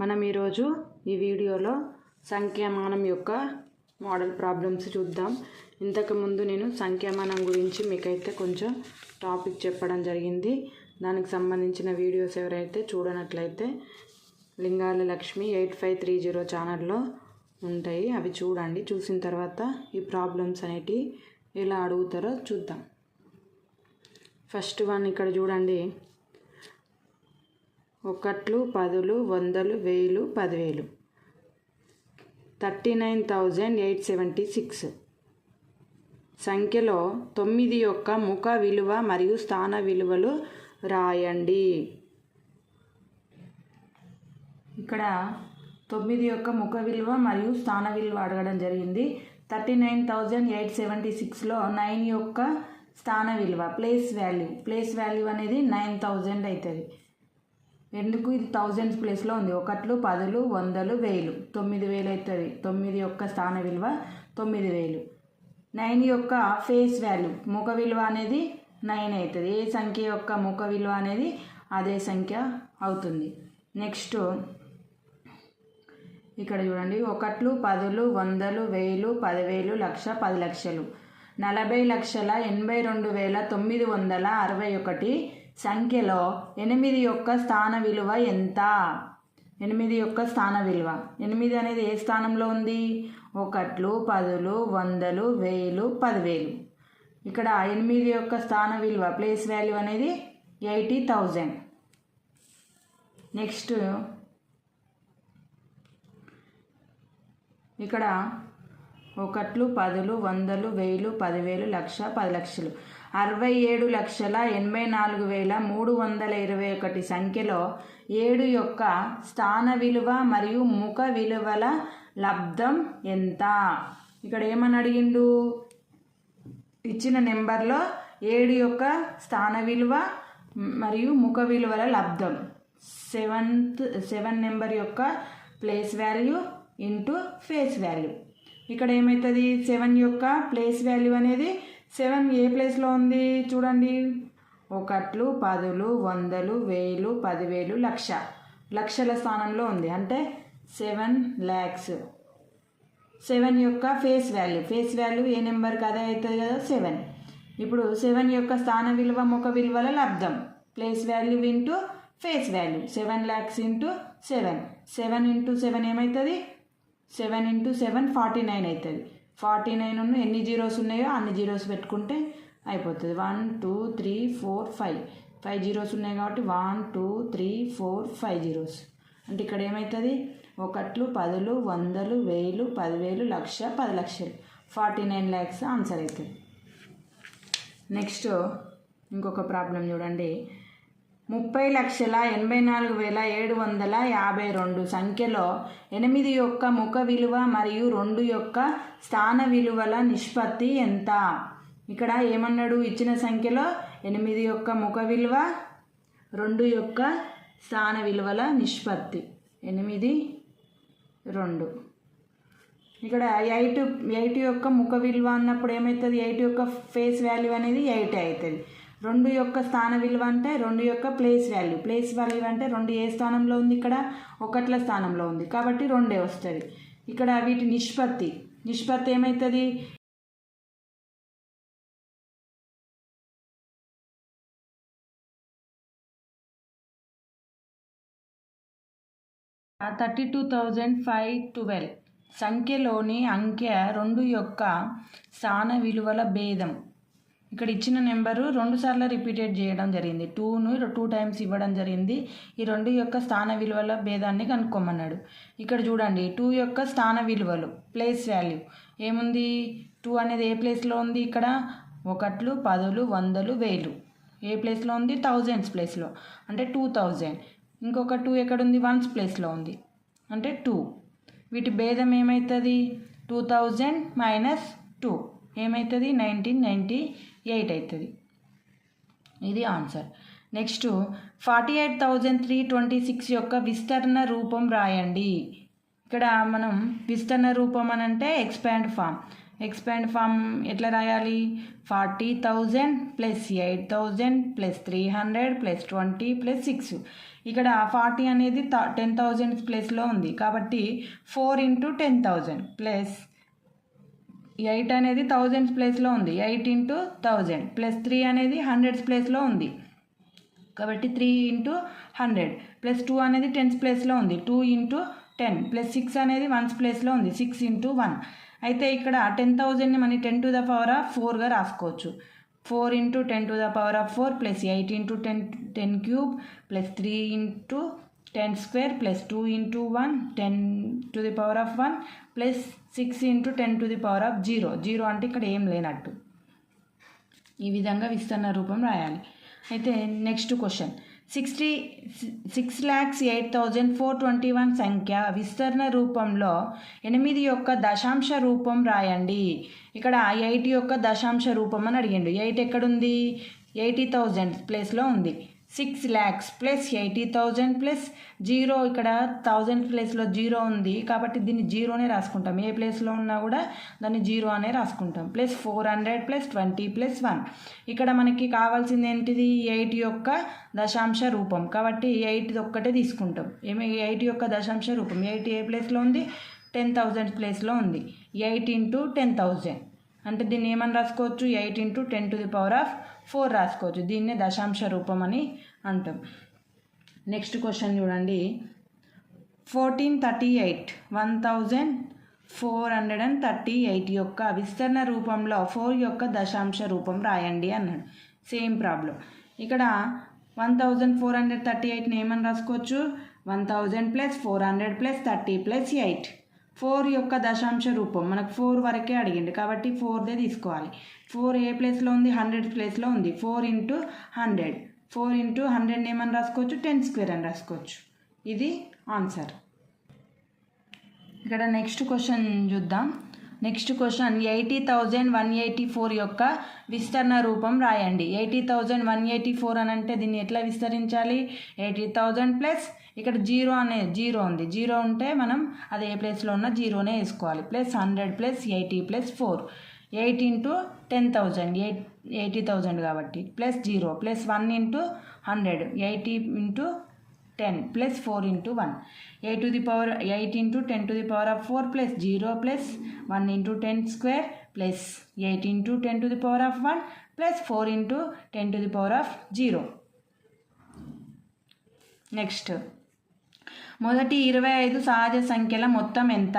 మనం ఈరోజు ఈ వీడియోలో సంఖ్యామానం యొక్క మోడల్ ప్రాబ్లమ్స్ చూద్దాం. ఇంతకుముందు నేను సంఖ్యామానం గురించి మీకైతే కొంచెం టాపిక్ చెప్పడం జరిగింది. దానికి సంబంధించిన వీడియోస్ ఎవరైతే చూడనట్లయితే Lingala Lakshmi eight five three zero ఛానల్లో ఉంటాయి. అవి చూడండి. చూసిన తర్వాత ఈ ప్రాబ్లమ్స్ అనేటివి ఎలా అడుగుతారో చూద్దాం. ఫస్ట్ వన్ ఇక్కడ చూడండి. ఒకట్లు పదులు వందలు వేలు పదివేలు. Thirty nine thousand eight seventy six. సంఖ్యలో తొమ్మిది యొక్క ముఖ విలువ మరియు స్థాన విలువలు రాయండి. ఇక్కడ తొమ్మిది యొక్క ముఖ విలువ మరియు స్థాన విలువ అడగడం జరిగింది. Thirty nine thousand eight seventy సిక్స్లో నైన్ యొక్క స్థాన విలువ ప్లేస్ వాల్యూ. ప్లేస్ వాల్యూ అనేది నైన్ థౌజండ్ అవుతుంది. ఎందుకు ఇది థౌజండ్స్ ప్లేస్లో ఉంది? ఒకట్లు పదులు వందలు వేలు. తొమ్మిది వేలు అవుతుంది. తొమ్మిది యొక్క స్థాన విలువ తొమ్మిది వేలు. నైన్ యొక్క ఫేస్ వాల్యూ. ముఖ విలువ అనేది నైన్ అవుతుంది. ఏ సంఖ్య యొక్క ముఖ విలువ అనేది అదే సంఖ్య అవుతుంది. నెక్స్ట్ ఇక్కడ చూడండి. ఒకట్లు పదులు వందలు వేలు పదివేలు లక్ష పది లక్షలు. నలభై లక్షల ఎనభై రెండు వేల తొమ్మిది వందల అరవై ఒకటి సంఖ్యలో ఎనిమిది యొక్క స్థాన విలువ ఎంత? ఎనిమిది యొక్క స్థాన విలువ. ఎనిమిది అనేది ఏ స్థానంలో ఉంది? ఒకట్లు పదులు వందలు వేలు పదివేలు. ఇక్కడ ఎనిమిది యొక్క స్థాన విలువ ప్లేస్ వాల్యూ అనేది ఎయిటీ థౌజండ్. నెక్స్ట్. ఇక్కడ ఒకట్లు పదులు వందలు వేలు పదివేలు లక్ష పది లక్షలు. అరవై ఏడు లక్షల ఎనభై నాలుగు వేల మూడు వందల ఇరవై ఒకటి సంఖ్యలో ఏడు యొక్క స్థాన విలువ మరియు ముఖ విలువల లబ్ధం ఎంత? ఇక్కడ ఏమని అడిగిండు? ఇచ్చిన నెంబర్లో ఏడు యొక్క స్థాన విలువ మరియు ముఖ విలువల లబ్ధం. సెవెంత్ సెవెన్ నెంబర్ యొక్క place value into face value. ఇక్కడ ఏమవుతుంది సెవెన్ యొక్క ప్లేస్ వాల్యూ అనేది సెవెన్ ఏ ప్లేస్లో ఉంది చూడండి. ఒకట్లు పదులు వందలు వేలు పదివేలు లక్ష. లక్షల స్థానంలో ఉంది. అంటే సెవెన్ ల్యాక్స్. సెవెన్ యొక్క ఫేస్ వాల్యూ. ఫేస్ వాల్యూ ఏ నెంబర్కి అదే అవుతుంది కదా? సెవెన్. ఇప్పుడు సెవెన్ యొక్క స్థాన విలువ ముఖ విలువల లబ్ధం place value into face value. Seven lakhs into seven. Seven into seven ఏమవుతుంది? Seven into seven forty nine అవుతుంది. ఫార్టీ నైన్ ఉన్న ఎన్ని జీరోస్ ఉన్నాయో అన్ని జీరోస్ పెట్టుకుంటే అయిపోతుంది. One two three four five. Five zeros ఉన్నాయి కాబట్టి one two three four five zeros. అంటే ఇక్కడ ఏమవుతుంది ఒకట్లు పదులు వందలు వేలు పదివేలు లక్ష పది లక్షలు. ఫార్టీ నైన్ ల్యాక్స్ ఆన్సర్ అవుతుంది నెక్స్ట్ ఇంకొక ప్రాబ్లం చూడండి. ముప్పై లక్షల ఎనభై నాలుగు వేల ఏడు వందల యాభై రెండు సంఖ్యలో ఎనిమిది యొక్క ముఖ విలువ మరియు రెండు యొక్క స్థాన విలువల నిష్పత్తి ఎంత? ఇక్కడ ఏమన్నాడు? ఇచ్చిన సంఖ్యలో ఎనిమిది యొక్క ముఖ విలువ రెండు యొక్క స్థాన విలువల నిష్పత్తి. ఎనిమిది రెండు. ఇక్కడ ఎయిట్ ఎయిట్ యొక్క ముఖ విలువ అన్నప్పుడు ఏమవుతుంది ఎయిట్ యొక్క ఫేస్ వాల్యూ అనేది ఎయిట్ అవుతుంది. రెండు యొక్క స్థాన విలువ అంటే రెండు యొక్క ప్లేస్ వాల్యూ ప్లేస్ వాల్యూ అంటే రెండు ఏ స్థానంలో ఉంది ఇక్కడ? ఒకట్ల స్థానంలో ఉంది. కాబట్టి రెండే వస్తుంది. ఇక్కడ వీటి నిష్పత్తి. నిష్పత్తి ఏమవుతుంది thirty two thousand five twelve సంఖ్యలోని అంకె రెండు యొక్క స్థాన విలువల భేదం. ఇక్కడ ఇచ్చిన నెంబరు రెండు సార్లు రిపీటెడ్ చేయడం జరిగింది. టూను టూ టైమ్స్ ఇవ్వడం జరిగింది. ఈ రెండు యొక్క స్థాన విలువల భేదాన్ని కనుక్కోమన్నాడు. ఇక్కడ చూడండి టూ యొక్క స్థాన విలువలు ప్లేస్ వాల్యూ. ఏముంది? టూ అనేది ఏ ప్లేస్లో ఉంది ఇక్కడ? ఒకట్లు పదులు వందలు వేలు. ఏ ప్లేస్లో ఉంది? థౌజండ్స్ ప్లేస్లో. అంటే టూ థౌజండ్. ఇంకొక టూ ఎక్కడుంది? వన్స్ ప్లేస్లో ఉంది. అంటే టూ. వీటి భేదం ఏమవుతుంది టూ థౌజండ్ మైనస్ టూ. ఏమవుతుంది నైన్టీన్ నైంటీ ఎయిట్ అవుతుంది ఇది answer. Next forty eight thousand three twenty six యొక్క విస్తరణ రూపం రాయండి. ఇక్కడ మనం విస్తరణ రూపం అని అంటే ఎక్స్పాండ్ ఫామ్ ఎక్స్పాండ్ ఫామ్ ఎట్లా రాయాలి? Forty thousand plus eight thousand plus three hundred plus twenty plus six. ఇక్కడ ఫార్టీ అనేది టెన్ థౌజండ్ ప్లేస్లో ఉంది. కాబట్టి four into ten thousand plus eight అనేది థౌజండ్స్ ప్లేస్లో ఉంది. Eight into thousand plus three అనేది హండ్రెడ్స్ ప్లేస్లో ఉంది. కాబట్టి three into hundred plus two అనేది టెన్స్ ప్లేస్లో ఉంది. Two into ten plus six అనేది వన్స్ ప్లేస్లో ఉంది. Six into one. అయితే ఇక్కడ టెన్ థౌజండ్ని మనం ten to the power of ఫోర్గా రాసుకోవచ్చు. Four into ten to the power of four plus eight into ten ten cube plus three into ten square plus two into one ten to the power of one plus six into ten to the power of zero. Zero అంటే ఇక్కడ ఏం లేనట్టు. ఈ విధంగా విస్తరణ రూపం రాయాలి. అయితే next question. Sixty six lakhs eight thousand four twenty one సంఖ్య విస్తరణ రూపంలో ఎనిమిది యొక్క దశాంశ రూపం రాయండి. ఇక్కడ ఎయిట్ యొక్క దశాంశ రూపం అని అడిగిండు. ఎయిట్ ఎక్కడుంది? ఎయిటీ థౌజండ్ ప్లేస్లో ఉంది. Six lakhs plus eighty thousand plus zero ఇక్కడ థౌజండ్ ప్లేస్లో జీరో ఉంది. కాబట్టి దీన్ని జీరోనే రాసుకుంటాం. ఏ ప్లేస్లో ఉన్నా కూడా దాన్ని జీరో అనే రాసుకుంటాం. Plus four hundred plus twenty plus one. ఇక్కడ మనకి కావాల్సింది ఏంటిది? ఎయిట్ యొక్క దశాంశ రూపం. కాబట్టి ఎయిట్ ఒక్కటే తీసుకుంటాం. ఏమి? ఎయిట్ యొక్క దశాంశ రూపం. ఎయిట్ ఏ ప్లేస్లో ఉంది? టెన్ థౌజండ్ ప్లేస్లో ఉంది. Eight into ten thousand. అంటే దీన్ని ఏమని రాసుకోవచ్చు? Eight into ten to the power of four రాసుకోవచ్చు. దీన్నే దశాంశ రూపం అని అంటాం. నెక్స్ట్ క్వశ్చన్ చూడండి. Fourteen thirty eight one thousand four hundred and thirty eight యొక్క విస్తరణ రూపంలో ఫోర్ యొక్క దశాంశ రూపం రాయండి అన్నాడు. Same problem. ఇక్కడ one thousand four hundred thirty ఎయిట్ని ఏమని రాసుకోవచ్చు? One thousand plus four hundred plus thirty plus eight. Four యొక్క దశాంశ రూపం. మనకు ఫోర్ వరకే అడిగింది కాబట్టి ఫోర్దే తీసుకోవాలి. ఫోర్ ఏ ప్లేస్లో ఉంది? హండ్రెడ్ ప్లేస్లో ఉంది. Four into hundred. Four into hundred ఏమని రాసుకోవచ్చు? టెన్ స్క్వేర్ అని రాసుకోవచ్చు. ఇది ఆన్సర్. ఇక్కడ నెక్స్ట్ క్వశ్చన్ చూద్దాం. Next question eighty thousand one eighty four యొక్క విస్తరణ రూపం రాయండి. Eighty thousand one eighty four అని అంటే దీన్ని ఎట్లా విస్తరించాలి? ఎయిటీ థౌజండ్ ప్లస్ ఇక్కడ జీరో అనే జీరో ఉంది. జీరో ఉంటే మనం అది ఏ ప్లేస్లో ఉన్న జీరోనే వేసుకోవాలి. Plus hundred plus eighty plus four. Eight into ten thousand. Eight eighty thousand కాబట్టి plus zero plus one into hundred. Eighty into ten plus four into one eight to the power eight into ten to the power of four plus zero plus one into ten square plus eight into ten to the power of one plus four into ten to the power of zero next మొదటి ఇరవై ఐదు సహజ సంఖ్యల మొత్తం ఎంత?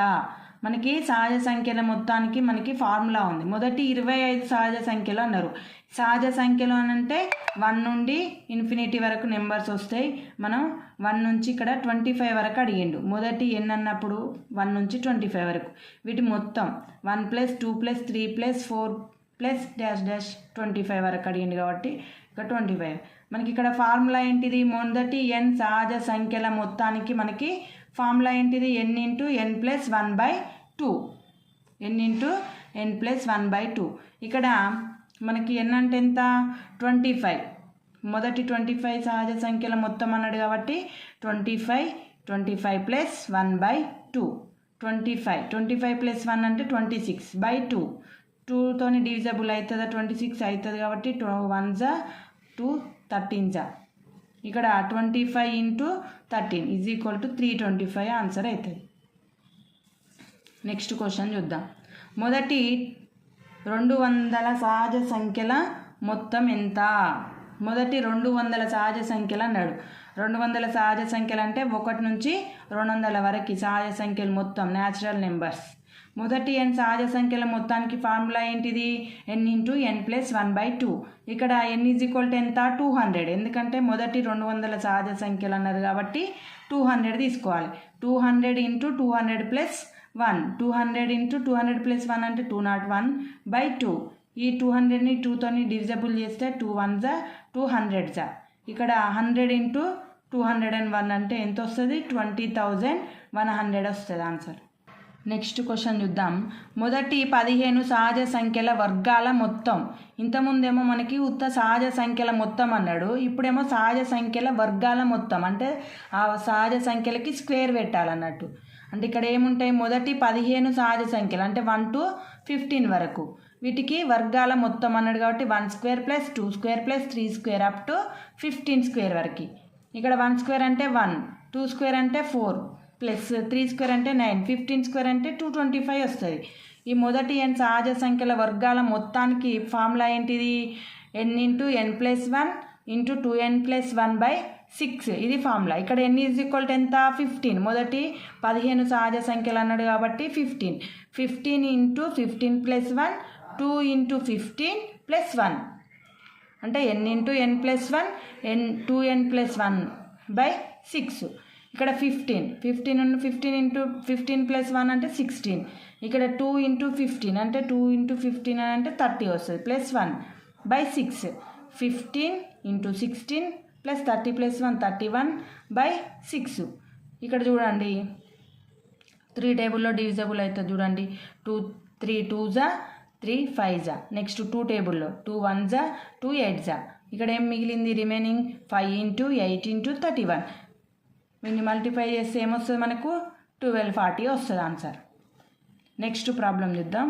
మనకి సహజ సంఖ్యల మొత్తానికి మనకి ఫార్ములా ఉంది. మొదటి ఇరవై ఐదు సహజ సంఖ్యలు అన్నారు. సహజ సంఖ్యలు అని అంటే వన్ నుండి ఇన్ఫినిటీ వరకు నెంబర్స్ వస్తాయి. మనం వన్ నుంచి ఇక్కడ ట్వంటీ ఫైవ్ వరకు అడిగిండు. మొదటి ఎన్ అన్నప్పుడు వన్ నుంచి ట్వంటీ ఫైవ్ వరకు. వీటి మొత్తం one plus two plus three plus four plus dash dash twenty five వరకు అడిగిండు కాబట్టి ఇక్కడ ట్వంటీ ఫైవ్. మనకి ఇక్కడ ఫార్ములా ఏంటిది? మొదటి ఎన్ సహజ సంఖ్యల మొత్తానికి మనకి ఫార్ములా ఏంటిది? N into n plus one by two. N into n plus one by two. ఇక్కడ మనకి ఎన్ అంటే ఎంత? Twenty five. మొదటి ట్వంటీ ఫైవ్ సహజ సంఖ్యల మొత్తం అన్నాడు కాబట్టి twenty five twenty five plus one by two. Twenty five. Twenty five plus one అంటే ట్వంటీ సిక్స్ బై టూ. టూతోని డివిజబుల్ అవుతుందా? ట్వంటీ సిక్స్ అవుతుంది కాబట్టి టూ వన్ జా టూ థర్టీన్ జా ఇక్కడ twenty five into thirteen is equal to three twenty five answer అవుతుంది next question చూద్దాం. మొదటి రెండు వందల సహజ సంఖ్యల మొత్తం ఎంత? మొదటి రెండు వందల సహజ సంఖ్యలు అన్నాడు. రెండు వందల సహజ సంఖ్యలు అంటే ఒకటి నుంచి రెండు వందల వరకు సహజ సంఖ్యలు మొత్తం న్యాచురల్ నెంబర్స్ మొదటి ఎన్ సహజ సంఖ్యల మొత్తానికి ఫార్ములా ఏంటిది? N into n plus one by two. ఇక్కడ ఎన్ ఈజ్ ఈక్వల్ టు ఎంత టూ హండ్రెడ్ ఎందుకంటే మొదటి రెండు వందల సహజ సంఖ్యలు అన్నారు కాబట్టి టూ హండ్రెడ్ తీసుకోవాలి. Two hundred into two hundred plus one two hundred into two hundred plus one అంటే two not one by two ఈ టూ హండ్రెడ్ని టూతోని డివిజబుల్ చేస్తే టూ వన్ జా టూ హండ్రెడ్ జా ఇక్కడ hundred into two hundred and one అంటే ఎంత వస్తుంది? ట్వంటీ థౌజండ్ వన్ హండ్రెడ్ వస్తుంది ఆన్సర్ నెక్స్ట్ క్వశ్చన్ చూద్దాం. మొదటి పదిహేను సహజ సంఖ్యల వర్గాల మొత్తం. ఇంతకుముందేమో మనకి ఉత్త సహజ సంఖ్యల మొత్తం అన్నాడు. ఇప్పుడేమో సహజ సంఖ్యల వర్గాల మొత్తం. అంటే ఆ సహజ సంఖ్యలకి స్క్వేర్ పెట్టాలన్నట్టు. అంటే ఇక్కడ ఏముంటాయి? మొదటి పదిహేను సహజ సంఖ్యలు. అంటే వన్ టు ఫిఫ్టీన్ వరకు. వీటికి వర్గాల మొత్తం అన్నాడు కాబట్టి one square plus two square plus three square up to fifteen square వరకు. ఇక్కడ వన్ స్క్వేర్ అంటే వన్. టూ స్క్వేర్ అంటే ఫోర్. ప్లస్ త్రీ స్క్వేర్ అంటే నైన్ ఫిఫ్టీన్ స్క్వేర్ అంటే టూ ట్వంటీ ఫైవ్ వస్తుంది. ఈ మొదటి ఎన్ సహజ సంఖ్యల వర్గాల మొత్తానికి ఫార్ములా ఏంటిది? N into n plus one into two n plus one by six. ఇది ఫార్ములా. ఇక్కడ ఎన్ ఈజ్ ఈక్వల్ టు ఎంత? ఫిఫ్టీన్ మొదటి పదిహేను సహజ సంఖ్యలు అన్నాడు కాబట్టి fifteen fifteen into fifteen plus one two into fifteen plus one. అంటే n into n plus one n two n plus one by six. ఇక్కడ fifteen fifteen fifteen into fifteen plus one అంటే sixteen ఇక్కడ two into fifteen అంటే two into fifteen అని అంటే thirty వస్తుంది plus one by six fifteen into sixteen plus thirty plus one thirty one by six ఇక్కడ చూడండి three టేబుల్లో divisible అవుతుంది చూడండి. టూ త్రీ టూ జా త్రీ ఫైవ్ జా నెక్స్ట్ టూ టేబుల్లో టూ వన్ జా టూ ఎయిట్ జా ఇక్కడ ఏం మిగిలింది remaining five into eight into thirty one వీటిని మల్టిప్లై చేస్తే ఏమొస్తుంది మనకు ట్వెల్వ్ ఫార్టీ వస్తుంది ఆన్సర్ నెక్స్ట్ ప్రాబ్లం చూద్దాం.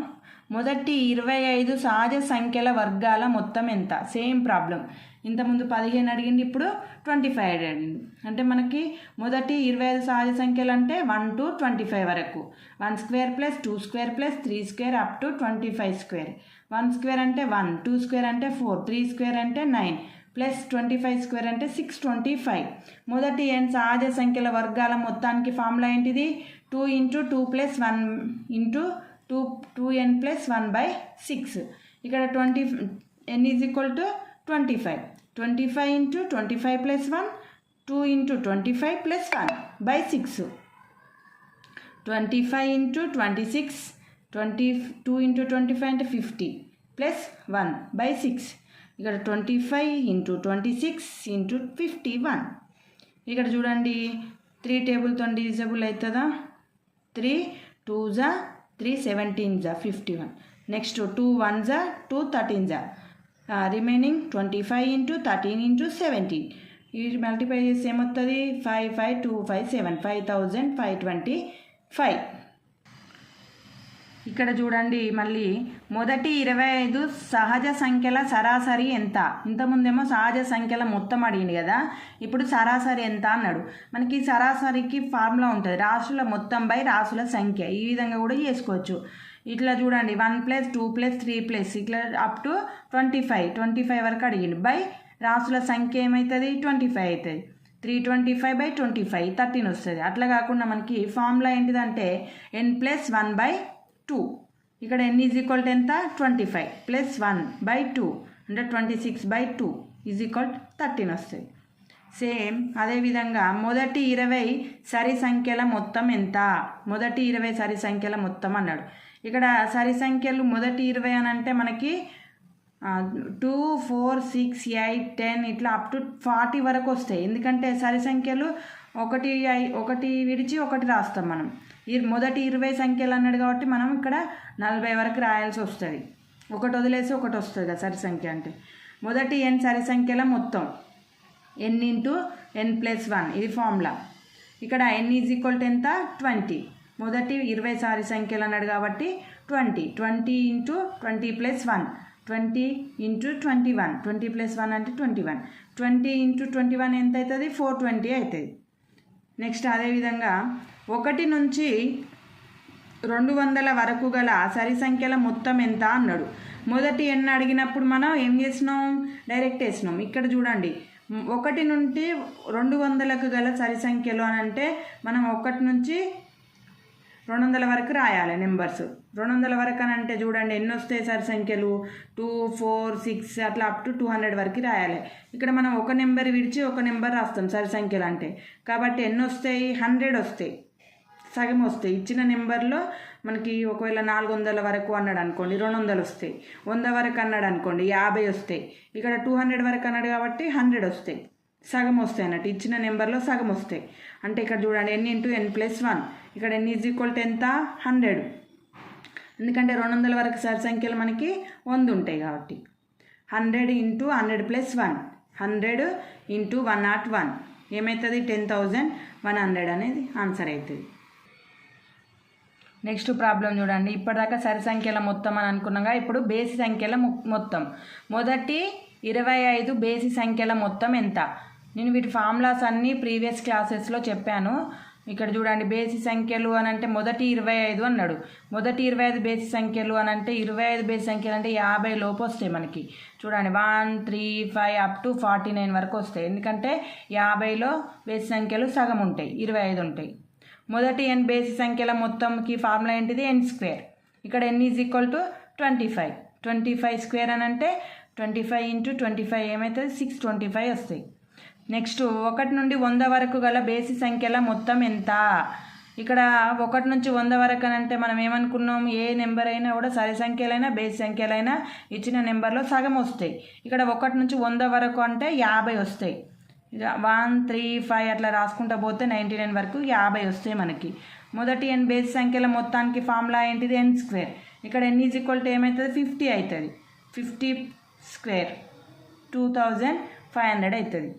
మొదటి ఇరవై ఐదు సహజ సంఖ్యల వర్గాల మొత్తం ఎంత? సేమ్ ప్రాబ్లం ఇంతకుముందు పదిహేను అడిగింది ఇప్పుడు ట్వంటీ ఫైవ్ అడిగింది. అంటే మనకి మొదటి ఇరవై ఐదు సహజ సంఖ్యలు అంటే వన్ టు ట్వంటీ ఫైవ్ వరకు. One square plus two square plus three square up to twenty five square one square అంటే వన్ టూ స్క్వేర్ అంటే ఫోర్ త్రీ స్క్వేర్ అంటే nine plus twenty five square అంటే సిక్స్ ట్వంటీ ఫైవ్. మొదటి n సహజ సంఖ్యల వర్గాల మొత్తానికి ఫార్ములా ఏంటిది? Two into two plus one into two two n plus one by six. ఇక్కడ twenty n is equal to twenty five twenty five into twenty five plus one two into twenty five plus one by six twenty five into twenty six twenty two into twenty five అంటే fifty plus one by six ఇక్కడ twenty five into twenty six into fifty one ఇక్కడ చూడండి three టేబుల్తో divisible అవుతుందా three two జా three seventeen జా fifty one next two one జా two thirteen జా. Remaining twenty five into thirteen into seventeen ఈ మల్టిప్లై చేస్తే ఏమొస్తుంది five five two five seven five thousand five twenty five ఇక్కడ చూడండి మళ్ళీ మొదటి ఇరవై ఐదు సహజ సంఖ్యల సరాసరి ఎంత? ఇంతకుముందేమో సహజ సంఖ్యల మొత్తం అడిగింది కదా ఇప్పుడు సరాసరి ఎంత అన్నాడు. మనకి సరాసరికి ఫార్ములా ఉంటుంది రాసుల మొత్తం బై రాసుల సంఖ్య ఈ విధంగా కూడా చేసుకోవచ్చు. ఇట్లా చూడండి one plus two plus three plus ఇట్లా up to twenty five twenty five వరకు అడిగింది బై రాసుల సంఖ్య ఏమవుతుంది ట్వంటీ ఫైవ్ అవుతుంది three twenty five by twenty five thirteen వస్తుంది. అట్లా కాకుండా మనకి ఫార్ములా ఏంటిదంటే n plus one by two ఇక్కడ ఎన్ ఈజ్ ఈక్వల్ టు ఎంత? Twenty five plus one by two అంటే twenty six by two is equal thirteen వస్తుంది సేమ్ అదేవిధంగా మొదటి ఇరవై సరి సంఖ్యల మొత్తం ఎంత? మొదటి ఇరవై సరి సంఖ్యల మొత్తం అన్నాడు. ఇక్కడ సరి సంఖ్యలు మొదటి ఇరవై అని అంటే మనకి two four six eight ten ఇట్లా అప్ టు ఫార్టీ వరకు వస్తాయి. ఎందుకంటే సరి సంఖ్యలు ఒకటి ఐ- ఒకటి విడిచి ఒకటి రాస్తాం మనం. మొదటి ఇరవై సంఖ్యలు అన్నాడు కాబట్టి మనం ఇక్కడ నలభై వరకు రాయాల్సి వస్తుంది. ఒకటి వదిలేసి ఒకటి వస్తుంది కదా సరి సంఖ్య అంటే. మొదటి ఎన్ సరి సంఖ్యల మొత్తం. N into n plus one ఇది ఫార్ములా ఇక్కడ ఎన్ ఈజ్ ఈక్వల్ టు ఎంత? ట్వంటీ మొదటి ఇరవై సారి సంఖ్యలు అన్నాడు కాబట్టి twenty twenty into twenty plus one twenty into twenty one twenty plus one అంటే twenty one twenty into twenty one ఎంత అవుతుంది? ఫోర్ ట్వంటీ అవుతుంది. నెక్స్ట్ అదేవిధంగా ఒకటి నుంచి రెండు వందల వరకు గల సరి సంఖ్యల మొత్తం ఎంత అన్నాడు. మొదటి ఎన్ని అడిగినప్పుడు మనం ఏం చేసినాం? డైరెక్ట్ వేసినాం. ఇక్కడ చూడండి. ఒకటి నుండి రెండు వందలకు గల సరి సంఖ్యలు అని అంటే మనం ఒకటి నుంచి రెండు వందల వరకు రాయాలి నెంబర్స్. రెండు వందల వరకు అని అంటే చూడండి ఎన్ని వస్తాయి సరి సంఖ్యలు? టూ ఫోర్ సిక్స్ అట్లా అప్ టు టూ హండ్రెడ్ వరకు రాయాలి. ఇక్కడ మనం ఒక నెంబర్ విడిచి ఒక నెంబర్ రాస్తాం సరి సంఖ్యలు అంటే. కాబట్టి ఎన్ని వస్తాయి? హండ్రెడ్ వస్తాయి. సగం వస్తాయి. ఇచ్చిన నెంబర్లో మనకి ఒకవేళ నాలుగు వందల వరకు అన్నాడు అనుకోండి రెండు వందలు వస్తాయి. వంద వరకు అన్నాడు అనుకోండి యాభై వస్తాయి. ఇక్కడ టూ హండ్రెడ్ వరకు అన్నాడు కాబట్టి హండ్రెడ్ వస్తాయి. సగం వస్తాయి అన్నట్టు. ఇచ్చిన నెంబర్లో సగం వస్తాయి. అంటే ఇక్కడ చూడండి n into n plus one. ఇక్కడ ఎన్ ఈజ్ ఈక్వల్ టు ఎంత? హండ్రెడ్. ఎందుకంటే రెండు వందల వరకు సరి సంఖ్యలు మనకి వంద ఉంటాయి కాబట్టి. Hundred into hundred plus one. Hundred into one not one. ఏమవుతుంది టెన్ థౌజండ్ వన్ హండ్రెడ్ అనేది ఆన్సర్ అవుతుంది. నెక్స్ట్ ప్రాబ్లం చూడండి. ఇప్పటిదాకా సరి సంఖ్యల మొత్తం అని అనుకున్నాగా. ఇప్పుడు బేసి సంఖ్యల మొత్తం. మొదటి ఇరవై ఐదు బేసి సంఖ్యల మొత్తం ఎంత? నేను వీటి ఫార్ములాస్ అన్నీ ప్రీవియస్ క్లాసెస్లో చెప్పాను. ఇక్కడ చూడండి బేసి సంఖ్యలు అని అంటే మొదటి ఇరవై ఐదు అన్నాడు. మొదటి ఇరవై ఐదు బేసి సంఖ్యలు అని అంటే ఇరవై ఐదు బేసి సంఖ్యలు అంటే యాభై లోపు వస్తాయి మనకి. చూడండి one three five up to forty nine వరకు వస్తాయి. ఎందుకంటే యాభైలో బేసి సంఖ్యలు సగం ఉంటాయి ఇరవై ఐదు ఉంటాయి. మొదటి ఎన్ బేసి సంఖ్యల మొత్తంకి ఫార్ములా ఏంటిది? N square. ఇక్కడ n is equal to twenty five twenty five square అని అంటే twenty five into twenty five ఏమవుతుంది సిక్స్ ట్వంటీ ఫైవ్ వస్తాయి. నెక్స్ట్ ఒకటి నుండి వంద వరకు గల బేసి సంఖ్యల మొత్తం ఎంత? ఇక్కడ ఒకటి నుంచి వంద వరకు అని అంటే మనం ఏమనుకున్నాం? ఏ నెంబర్ అయినా కూడా సరి సంఖ్యలైనా బేసి సంఖ్యలైనా ఇచ్చిన నెంబర్లో సగం వస్తాయి. ఇక్కడ ఒకటి నుంచి వంద వరకు అంటే యాభై వస్తాయి. ఇక వన్ త్రీ ఫైవ్ అట్లా రాసుకుంటా పోతే నైంటీ నైన్ వరకు యాభై వస్తాయి మనకి. మొదటి ఎన్ బేస్ సంఖ్యల మొత్తానికి ఫార్ములా ఏంటిది? N square. ఇక్కడ ఎన్ ఈజ్ ఈక్వల్ టు ఏమవుతుంది ఫిఫ్టీ అవుతుంది fifty square. Two thousand five hundred అవుతుంది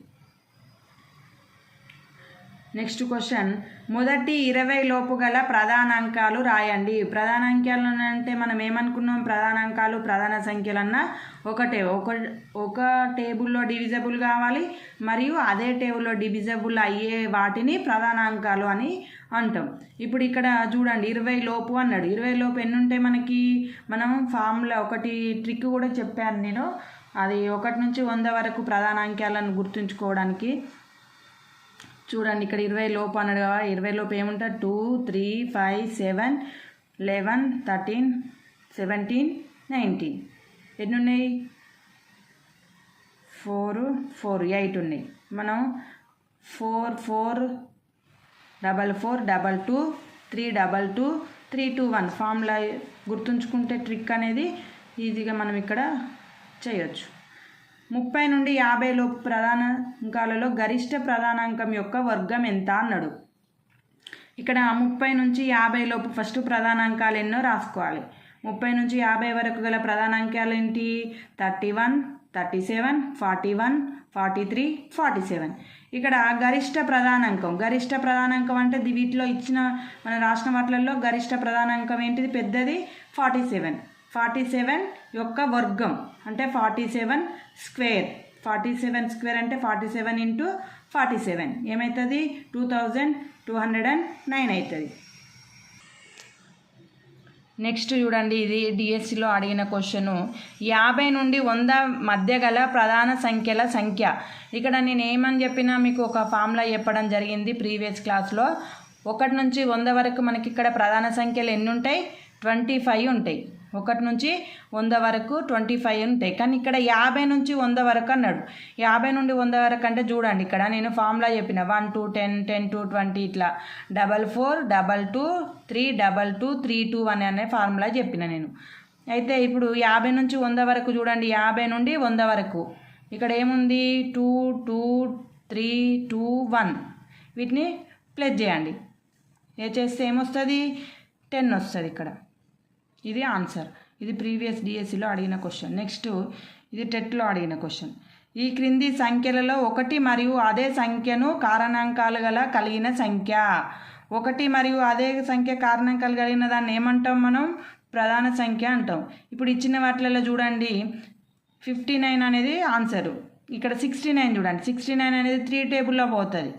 నెక్స్ట్ క్వశ్చన్. మొదటి ఇరవై లోపు గల ప్రధానాంకాలు రాయండి. ప్రధానాంకాలు అంటే మనం ఏమనుకున్నాం? ప్రధానాంకాలు ప్రధాన సంఖ్యలన్నా ఒకటే ఒక ఒక టేబుల్లో డివిజబుల్ కావాలి మరియు అదే టేబుల్లో డివిజబుల్ అయ్యే వాటిని ప్రధాన అంకాలు అని అంటాం. ఇప్పుడు ఇక్కడ చూడండి ఇరవై లోపు అన్నాడు. ఇరవై లోపు ఎన్ని ఉంటే మనకి మనం ఫామ్లో ఒకటి ట్రిక్ కూడా చెప్పాను నేను. అది ఒకటి నుంచి వంద వరకు ప్రధాన అంకాలను గుర్తుంచుకోవడానికి. చూడండి ఇక్కడ ఇరవై లోపు అన్నాడు కాబట్టి ఇరవై లోపు ఏముంటుంది? Two three five seven eleven thirteen seventeen nineteen. ఎన్ని ఉన్నాయి ఫోర్ ఫోర్ ఎయిట్ ఉన్నాయి. మనం four four double four double two three double two three two one. Formula గుర్తుంచుకుంటే ట్రిక్ అనేది ఈజీగా మనం ఇక్కడ చేయొచ్చు. ముప్పై నుండి యాభై లోపు ప్రధాన అంకాలలో గరిష్ట ప్రధానాంకం యొక్క వర్గం ఎంత అన్నాడు? ఇక్కడ ముప్పై నుంచి యాభై లోపు ఫస్ట్ ప్రధానాంకాలు ఎన్నో రాసుకోవాలి. ముప్పై నుంచి యాభై వరకు గల ప్రధాన అంకెలు ఏంటి? Thirty one thirty seven forty one forty three forty seven. ఇక్కడ గరిష్ట ప్రధానాంకం గరిష్ట ప్రధానాంకం అంటే వీటిలో ఇచ్చిన మన రాష్ట్రం వాటిలలో గరిష్ట ప్రధానాంకం ఏంటిది? పెద్దది ఫార్టీ సెవెన్. ఫార్టీ సెవెన్ యొక్క వర్గం అంటే forty seven square. Forty seven square అంటే forty seven into forty seven. ఏమవుతుంది two thousand two hundred and nine అవుతుంది. నెక్స్ట్ చూడండి ఇది డిఎస్సిలో అడిగిన క్వశ్చను యాభై నుండి వంద మధ్య గల ప్రధాన సంఖ్యల సంఖ్య. ఇక్కడ నేను ఏమని చెప్పినా మీకు ఒక ఫామ్లా చెప్పడం జరిగింది ప్రీవియస్ క్లాస్లో ఒకటి నుంచి వంద వరకు మనకి ఇక్కడ ప్రధాన సంఖ్యలు ఎన్ని ఉంటాయి? ట్వంటీ ఫైవ్ ఉంటాయి. ఒకటి నుంచి వంద వరకు ట్వంటీ ఫైవ్ ఉంటాయి. కానీ ఇక్కడ యాభై నుంచి వంద వరకు అన్నాడు. యాభై నుండి వంద వరకు అంటే చూడండి ఇక్కడ నేను ఫార్ములా చెప్పిన one two ten ten two twenty ఇట్లా. Double four double two three double two three two one అనే ఫార్ములా చెప్పిన నేను. అయితే ఇప్పుడు యాభై నుంచి వంద వరకు చూడండి యాభై నుండి వంద వరకు. ఇక్కడ ఏముంది? Two two three two one. వీటిని ప్లస్ చేయండి. ఏ చేస్తే ఏమొస్తుంది? టెన్ వస్తుంది ఇక్కడ. ఇది ఆన్సర్. ఇది ప్రీవియస్ డిఎస్సిలో అడిగిన క్వశ్చన్. నెక్స్ట్ ఇది టెట్లో అడిగిన క్వశ్చన్. ఈ క్రింది సంఖ్యలలో ఒకటి మరియు అదే సంఖ్యను కారణాంకాలు గల కలిగిన సంఖ్య. ఒకటి మరియు అదే సంఖ్య కారణాంకాలు కలిగిన దాన్ని ఏమంటాం మనం? ప్రధాన సంఖ్య అంటాం. ఇప్పుడు ఇచ్చిన వాటిలలో చూడండి. ఫిఫ్టీ నైన్ అనేది ఆన్సరు. ఇక్కడ సిక్స్టీ నైన్ చూడండి. సిక్స్టీ నైన్ అనేది త్రీ టేబుల్లో పోతుంది.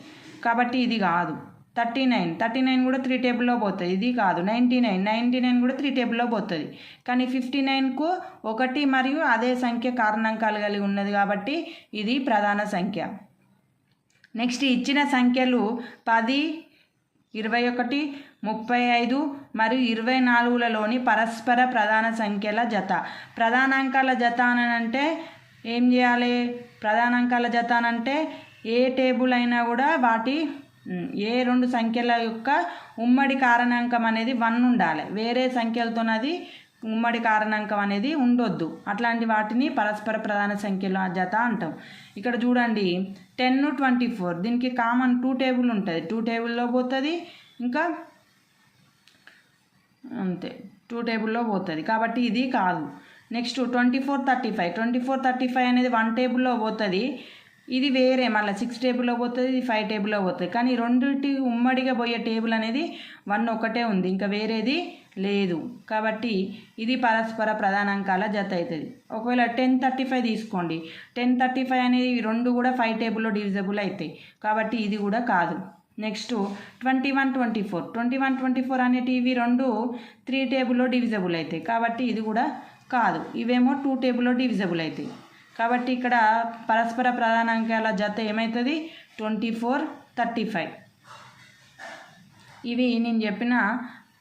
కాబట్టి ఇది కాదు. Thirty nine. థర్టీ నైన్ కూడా త్రీ టేబుల్లో పోతుంది. ఇది కాదు. Ninety nine. నైంటీ నైన్ కూడా త్రీ టేబుల్లో పోతుంది. కానీ ఫిఫ్టీ నైన్కు ఒకటి మరియు అదే సంఖ్య కారణాంకాలు కలిగి ఉన్నది కాబట్టి ఇది ప్రధాన సంఖ్య. నెక్స్ట్ ఇచ్చిన సంఖ్యలు పది ఇరవై ఒకటి ముప్పై ఐదు మరియు ఇరవై నాలుగులలోని పరస్పర ప్రధాన సంఖ్యల జత. ప్రధానాంకాల జత అని అంటే ఏం చేయాలి? ప్రధానాంకాల జత అని అంటే ఏ టేబుల్ అయినా కూడా వాటి ఏ రెండు సంఖ్యల యొక్క ఉమ్మడి కారణాంకం అనేది వన్ ఉండాలి. వేరే సంఖ్యలతోనది ఉమ్మడి కారణాంకం అనేది ఉండొద్దు. అట్లాంటి వాటిని పరస్పర ప్రధాన సంఖ్యలు జత అంటాం. ఇక్కడ చూడండి టెన్ ట్వంటీ ఫోర్ దీనికి కామన్ టూ టేబుల్ ఉంటుంది. టూ టేబుల్లో పోతుంది ఇంకా అంతే. టూ టేబుల్లో పోతుంది. కాబట్టి ఇది కాదు. Next twenty four thirty five twenty four thirty five అనేది వన్ టేబుల్లో పోతుంది. ఇది వేరే మళ్ళీ సిక్స్ టేబుల్లో పోతుంది ఇది ఫైవ్ టేబుల్లో పోతుంది. కానీ రెండింటి ఉమ్మడిగా పోయే టేబుల్ అనేది వన్ ఒకటే ఉంది. ఇంకా వేరేది లేదు. కాబట్టి ఇది పరస్పర ప్రధానాంకాల జత అవుతుంది. ఒకవేళ టెన్ థర్టీ ఫైవ్ తీసుకోండి. టెన్ థర్టీ ఫైవ్ అనేది రెండు కూడా ఫైవ్ టేబుల్లో డివిజబుల్ అవుతాయి. కాబట్టి ఇది కూడా కాదు. Next twenty one twenty four twenty one twenty four అనేటివి రెండు త్రీ టేబుల్లో డివిజబుల్ అవుతాయి. కాబట్టి ఇది కూడా కాదు. ఇవేమో టూ టేబుల్లో డివిజబుల్ అవుతాయి. కాబట్టి ఇక్కడ పరస్పర ప్రధానాంకాల జత ఏమవుతుంది ట్వంటీ ఫోర్ థర్టీ ఫైవ్. ఇవి నేను చెప్పిన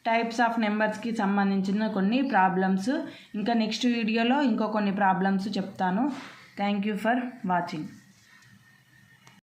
టైప్స్ ఆఫ్ నెంబర్స్కి సంబంధించిన కొన్ని ప్రాబ్లమ్స్. ఇంకా నెక్స్ట్ వీడియోలో ఇంకో కొన్ని ప్రాబ్లమ్స్ చెప్తాను. Thank you for watching.